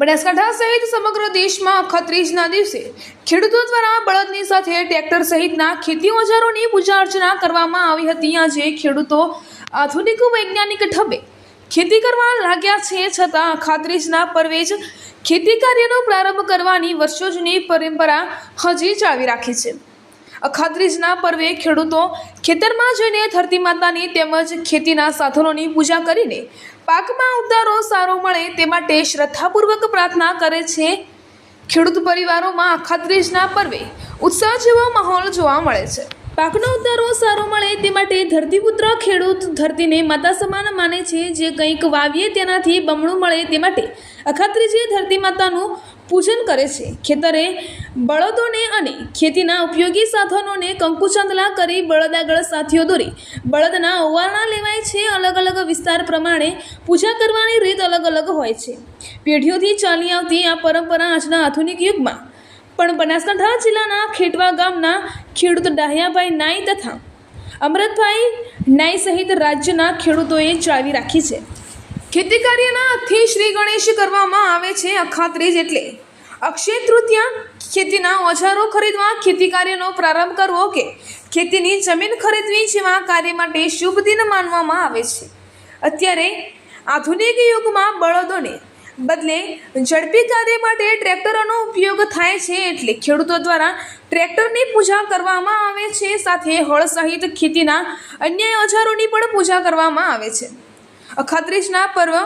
બનાસકાંઠા સહિત સમગ્ર દેશમાં અખત્રીજના દિવસે ખેડૂતો દ્વારા બળદની સાથે ટ્રેક્ટર સહિતના ખેતી ઓજારોની પૂજા અર્ચના કરવામાં આવી હતી. આજે ખેડૂતો આધુનિક વૈજ્ઞાનિક ઢબે ખેતી કરવા લાગ્યા છે છતાં અખાત્રીજના પર્વે જ ખેતી કાર્યનો પ્રારંભ કરવાની વર્ષો જૂની પરંપરા હજી ચાવી રાખી છે. અખાત્રીજના પર્વે ખેડૂતો ખેતરમાં જઈને ધરતી માતાની તેમજ ખેતીના સાધનોની પૂજા કરીને પાકમાં ઉતારો સારો મળે તે માટે શ્રદ્ધાપૂર્વક પ્રાર્થના કરે છે. ખેડૂત પરિવારોમાં અખાત્રીજના પર્વે ઉત્સાહ જેવો માહોલ જોવા મળે છે. પાકનો ઉતારો સારો મળે તે માટે ધરતીપુત્ર ખેડૂત ધરતીને માતા સમાન માને છે. જે કંઈક વાવીએ તેનાથી બમણું મળે તે માટે અખાત્રીજે ધરતી માતાનું પૂજન કરે છે. ખેતરે બળદોને અને ખેતીના ઉપયોગી સાધનોને કંકુચંદલા કરી બળદ આગળ સાથીઓ દોરી. બળદના ઓવારણા લેવાય છે અલગ અલગ વિસ્તાર પ્રમાણે પૂજા કરવાની રીત અલગ અલગ હોય છે. પેઢીઓથી ચાલી આવતી આ પરંપરા આજના આધુનિક યુગમાં. પણ બનાસકાંઠા જિલ્લાના ખેટવા ગામના ખેડૂત ડાહ્યાભાઈ નાઈ તથા અમૃતભાઈ નાઈ સહિત રાજ્યના ખેડૂતોએ ચાવી રાખી છે. ખેતી કાર્યના હાથથી શ્રી ગણેશ કરવામાં આવે છે અખાત્રીજ એટલે અક્ષય તૃતીયા, ખેતીના ઓજારો ખરીદવા ખેતી કાર્યનો પ્રારંભ કરવો કે ખેતીની જમીન ખરીદવી જેવા કાર્ય માટે શુભ દિન માનવામાં આવે છે. અત્યારે આધુનિક યુગમાં બળદોને બદલે ઝડપી કાર્ય માટે ટ્રેક્ટરોનો ઉપયોગ થાય છે એટલે ખેડૂતો દ્વારા ટ્રેક્ટરની પૂજા કરવામાં આવે છે. સાથે હળ સહિત ખેતીના અન્ય ઓજારોની પણ પૂજા કરવામાં આવે છે. અખાત્રીજના પર્વ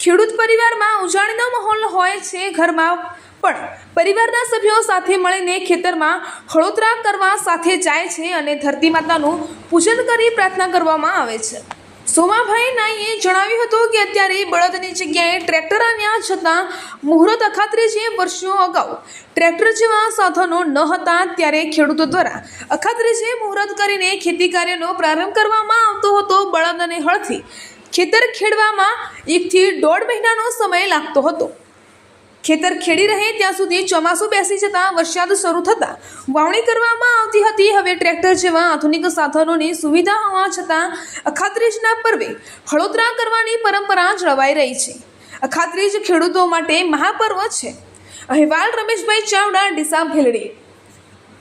ખેડૂત પરિવારમાં ઉજાણીનો માહોલ હોય છે ઘરમાં પણ પરિવારના સભ્યો સાથે મળીને ખેતરમાં હળોતરા કરવા સાથે જાય છે અને ધરતી માતાનું પૂજન કરી પ્રાર્થના કરવામાં આવે છે. સોમાભાઈ નાઈએ જણાવ્યું હતું કે અત્યારે બળદની જગ્યાએ ટ્રેક્ટર આવ્યા છતાં મુહૂર્ત અખાત્રીજીએ વર્ષો અગાઉ ટ્રેક્ટર જેવા સાધનો ન હતા ત્યારે ખેડૂતો દ્વારા અખાત્રીજીએ મુહૂર્ત કરીને ખેતી કાર્યનો પ્રારંભ કરવામાં આવતો હતો બળદ અને હળથી. ખેતર ખેડવામાં એકથી દોઢ મહિનાનો સમય લાગતો હતો. ખેતર ખેડી રહે ત્યાં સુધી ચોમાસું બેસી જતાં વરસાદ શરૂ થતાં વાવણી કરવામાં આવતી હતી. હવે ટ્રેક્ટર જેવા આધુનિક સાધનોની સુવિધા હોવા છતાં અખાત્રીજના પર્વે હળોતરા કરવાની પરંપરા જળવાઈ રહી છે. અખાત્રીજ ખેડૂતો માટે મહાપર્વ છે. અહેવાલ રમેશભાઈ ચાવડા, ડીસા ભેલડી.